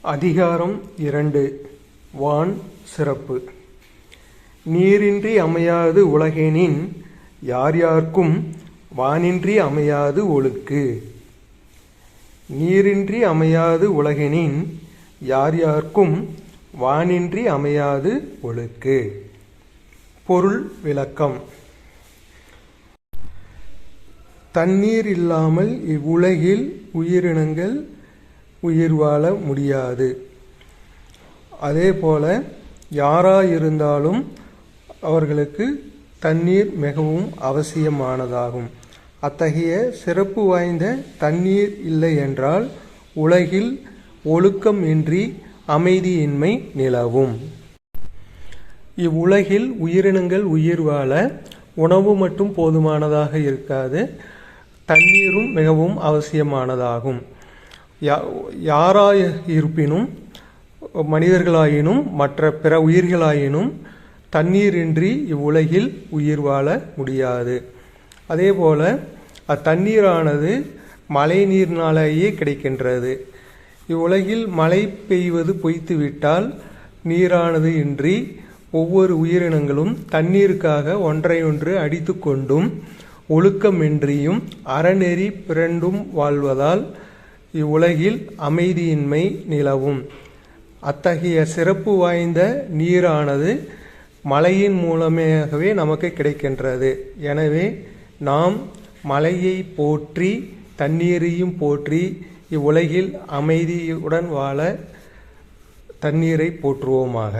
அதிகாரம் இரண்டு. வான் சிறப்பு. நீரின்றி அமையாது உலகெனின் யார் யார்க்கும் வானின்றி அமையாது ஒழுக்கு. நீரின்றி அமையாது உலகெனின் யார் யார்க்கும் வானின்றி அமையாது ஒழுக்கு. பொருள் விளக்கம். தண்ணீர் இல்லாமல் இவ்வுலகில் உயிரினங்கள் உயிர் வாழ முடியாது. அதே போல யாராயிருந்தாலும் அவர்களுக்கு தண்ணீர் மிகவும் அவசியமானதாகும். அத்தகைய சிறப்பு வாய்ந்த தண்ணீர் இல்லை என்றால் உலகில் ஒழுக்கம் இன்றி அமைதியின்மை நிலவும். இவ்வுலகில் உயிரினங்கள் உயிர் வாழ உணவு மட்டும் போதுமானதாக இருக்காது. தண்ணீரும் மிகவும் அவசியமானதாகும். யா- யாராய் இருப்பினும் மனிதர்களாயினும் மற்ற பிற உயிர்களாயினும் தண்ணீரின்றி இவ்வுலகில் உயிர் வாழ முடியாது. அதேபோல அத்தண்ணீரானது மழை நீர்னாலேயே கிடைக்கின்றது. இவ்வுலகில் மழை பெய்வது பொய்த்துவிட்டால் நீரானது இன்றி ஒவ்வொரு உயிரினங்களும் தண்ணீருக்காக ஒன்றையொன்று அடித்துக்கொண்டும் ஒழுக்கமின்றியும் அறநெறி பிறண்டும் வாழ்வதால் இவ்வுலகில் அமைதியின்மை நிலவும். அத்தகைய சிறப்பு வாய்ந்த நீரானது மழையின் மூலமாகவே நமக்கு கிடைக்கின்றது. எனவே நாம் மலையை போற்றி தண்ணீரையும் போற்றி இவ்வுலகில் அமைதியுடன் வாழ தண்ணீரை போற்றுவோமாக.